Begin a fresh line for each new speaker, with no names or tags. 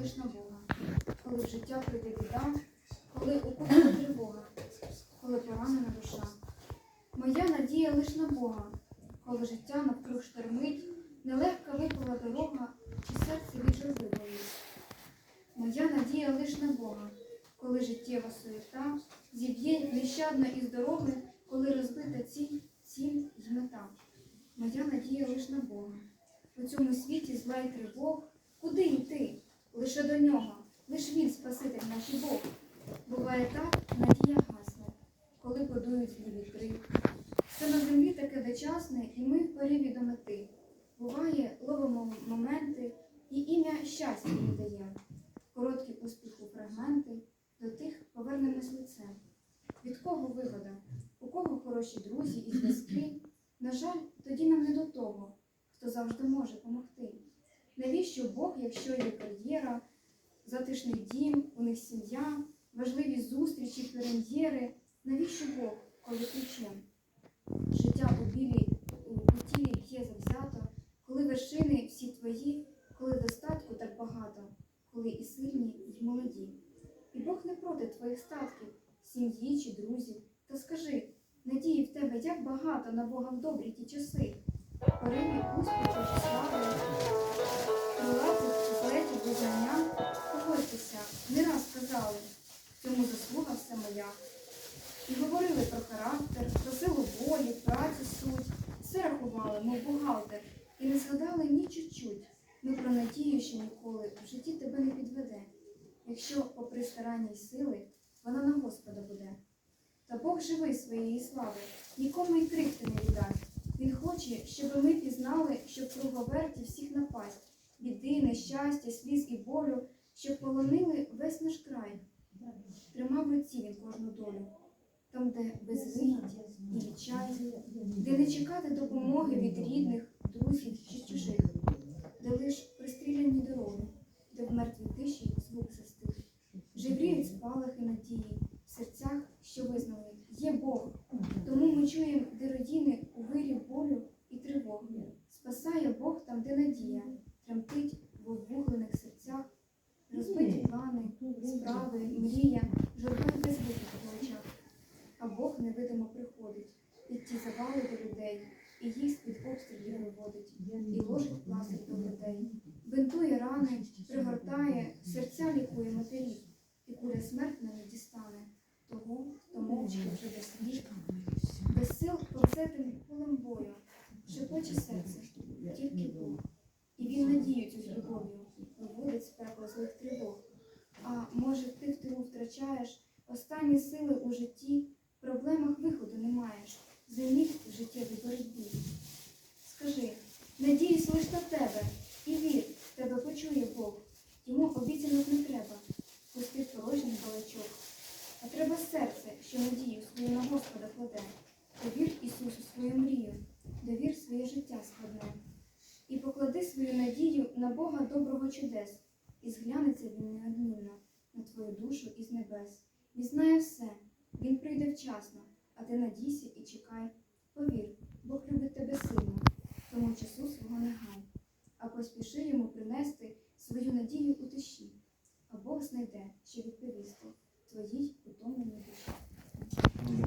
лиш Бога, коли в життя прийде біда, коли укутана тривога, коли поранена душа. Моя надія лиш на Бога, коли життя навкруг штормить, нелегка випала дорога, чи серце від. Моя надія лиш на Бога, коли життєва суєта зіб'є нещадно із дороги, коли розбита ціль, ціль й мета. Моя надія лиш на Бога. У цьому світі зла й тривог, куди йти? Лише до нього, лиш він спаситель наш і Бог. Буває так, надія гасне, коли подують злі вітри. Все на землі таке дочасне, і ми в поріві до мети. Буває, ловимо моменти, і ім'я щастя їм дає. Короткі успіху фрагменти, до тих повернемось лицем. Від кого вигода? У кого хороші друзі і зв'язки? На жаль, тоді нам не до того, хто завжди може помогти. Навіщо Бог, якщо є кар'єра, затишний дім, у них сім'я, важливі зустрічі, прем'єри? Навіщо Бог, коли ключем? Життя у білій у тілі б'є завзято, коли вершини всі твої, коли достатку так багато, коли і сильні, і молоді. І Бог не проти твоїх статків, сім'ї чи друзів. Та скажи, надії в тебе як багато на Бога в добрі ті часи, пориві успіху моя. І говорили про характер, про силу волі, праці суть, все рахували, мов бухгалтер, і не згадали ні чуть-чуть. Ми про надію, що ніколи в житті тебе не підведе, якщо, попри старання й сили, вона на Господа буде. Та Бог живий своєї слави, нікому й крихти не віддасть. Він хоче, щоб ми пізнали, що в круговерті всіх напасть, біди, нещастя, сліз і болю, щоб полонили весь наш край. Тримав в руці він кожну долю, там, де безвихідь і відчай,
де не
чекати допомоги від рідних, друзів чи чужих, де лиш пристріляні дороги, де в мертвій тиші звук застиг. Жевріють спалахи надії в серцях, що визнали, є Бог. Тому ми чуємо, де родини у вирі болю і тривог. Спасає Бог там, де надія, тремтить в обвуглених серцях, розбиті плани, справи, мрія, журба й безвихідь в очах. А Бог невидимо приходить під ті завали до людей, і їх з-під обстрілів виводить, і ложить пластик до грудей. Бинтує рани, пригортає, серця лікує матерів, і куля смертна не дістане того, хто мовчки вже без слів, без сил повзетим полем бою, шепоче серце,
тільки Бог.
І він надію цю з любов'ю. Виводить з пекла злих тривог. А може, ти в тилу втрачаєш? Останні сили у житті, в проблемах виходу не маєш, зимів в життєвій боротьбі. Скажи, надіюсь лиш на тебе, і вір, тебе почує Бог. Йому обіцянок не треба, пусти порожній балачок. А треба серце, що надію свою на Господа кладе. Довір Ісусу свою мрію, довір своє життя складне. І поклади свою надію на Бога доброго чудес, і зглянеться він неодмінно на твою душу із небес. Він знає все, він прийде вчасно, а ти надійся і чекай. Повір, Бог любить тебе сильно, тому часу свого не гай, а поспіши йому принести свою надію у тиші, а Бог знайде, що відповісти твоїй утомленій душі.